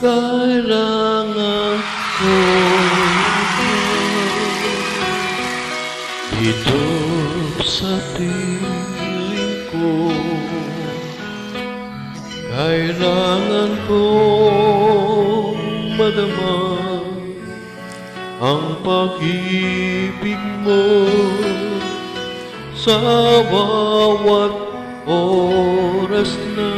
kailangan ko. Ito sa piling ko Kailangan ko madama Ang pag-ibig mo Sa bawat oras na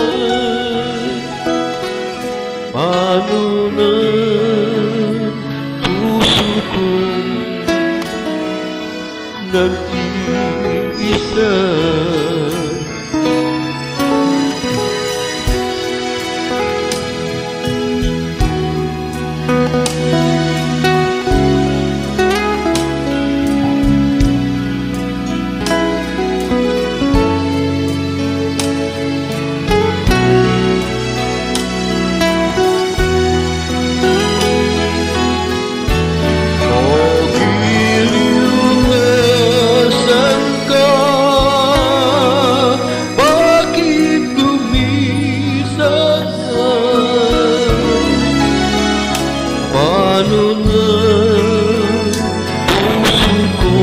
paano Paano na puso ko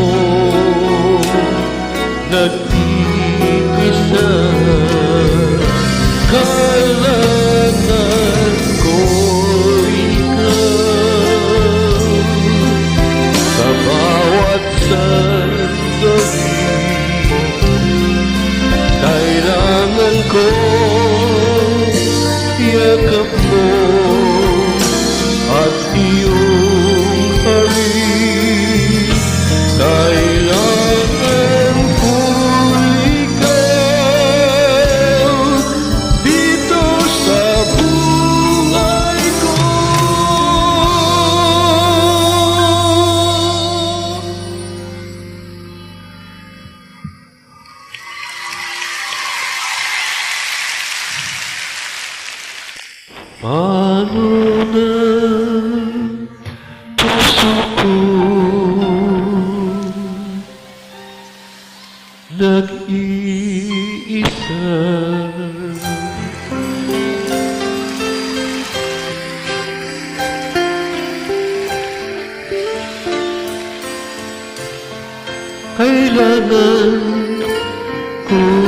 nag-iisa? Kailangan ko ikaw sa bawat sandali Kailangan ko Paano na puso ko nag-iisa? Kailangan ko'y